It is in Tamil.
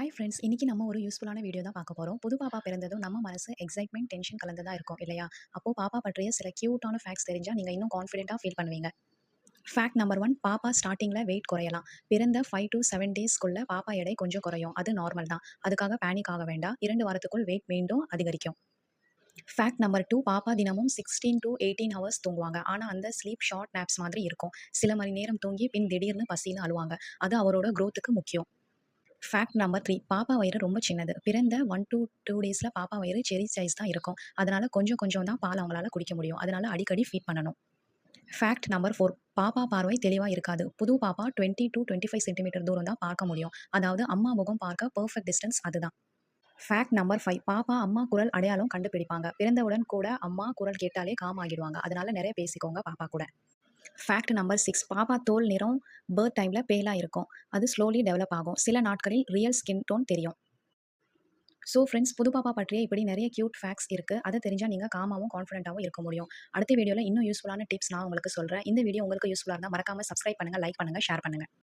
ஹாய் ஃப்ரெண்ட்ஸ் இன்னைக்கு நம்ம ஒரு யூஸ்ஃபுல்லான வீடியோ தான் பார்க்க போகிறோம் புது பாப்பா பிறந்ததும் நம்ம மனசு எக்ஸைட்மெண்ட் டென்ஷன் கலந்து இருக்கும் இல்லையா? அப்போ பாப்பா பற்றிய சில க்யூட்டான ஃபேக்ட்ஸ் தெரிஞ்சால் நீங்கள் இன்னும் கான்ஃபிடென்ட்டாக ஃபீல் பண்ணுவீங்க. ஃபேக்ட் நம்பர் ஒன் பாப்பா ஸ்டார்டிங்கில் வெயிட் குறையலாம். பிறந்த ஃபைவ் டு செவன் டேஸ்க்குள்ளே பாப்பா எடை கொஞ்சம் குறையும். அது நார்மல் தான். அதுக்காக பேனிக் ஆக வேண்டாம். இரண்டு வாரத்துக்குள் வெயிட் மீண்டும் அதிகரிக்கும். ஃபேக்ட் நம்பர் டூ பாப்பா தினமும் சிக்ஸ்டீன் டு எயிட்டீன் ஹவர்ஸ் தூங்குவாங்க. ஆனால் அந்த ஸ்லீப் ஷார்ட் நேப்ஸ் மாதிரி இருக்கும். சில மணி நேரம் தூங்கி பின் திடீர்னு பசியில் அழுவாங்க. அது அவரோட க்ரோத்துக்கு முக்கியம். ஃபேக்ட் நம்பர் த்ரீ பாப்பா வயிறு ரொம்ப சின்னது. பிறந்த ஒன் டூ டூ டேஸில் பாப்பா வயிறு செரி சைஸ் தான் இருக்கும். அதனால் கொஞ்சம் கொஞ்சம் தான் பால் அவங்களால குடிக்க முடியும். அதனால் அடிக்கடி ஃபீட் பண்ணணும். ஃபேக்ட் நம்பர் ஃபோர் பாப்பா பார்வை தெளிவாக இருக்காது. புது பாப்பா twenty to twenty five centimetre தூரம் தான் பார்க்க முடியும். அதாவது அம்மா முகம் பார்க்க பர்ஃபெக்ட் டிஸ்டன்ஸ் அதுதான். ஃபேக்ட் நம்பர் ஃபைவ் பாப்பா அம்மா குரல் அடையாளம் கண்டுபிடிப்பாங்க. பிறந்தவுடன் கூட அம்மா குரல் கேட்டாலே காம் ஆகிடுவாங்க அதனால நிறைய பேசிக்கோங்க பாப்பா கூட. ஃபேக்ட் நம்பர் சிக்ஸ் பாப்பா தோல் நிறம் பேர்த் டைமில் பேலாக இருக்கும். அது ஸ்லோலி டெவலப் ஆகும். சில நாட்களில் ரியல் ஸ்கின் டோன் தெரியும். ஸோ ஃப்ரெண்ட்ஸ் புது பாப்பா பற்றிய இப்படி நிறைய க்யூட் ஃபேக்ஸ் இருக்குது அதை தெரிஞ்சால் நீங்கள் காமாவும் கான்ஃபிடென்ட்டாகவும் இருக்க முடியும். அடுத்த வீடியோவில் இன்னும் யூஸ்ஃபுல்லான டிப்ஸ் நான் உங்களுக்கு சொல்கிறேன் இந்த வீடியோ உங்களுக்கு யூஸ்ஃபுல்லாக இருந்தால் மறக்காமல் சப்ஸ்கிரைப் பண்ணுங்கள் லைக் பண்ணுங்கள் ஷேர் பண்ணுங்கள்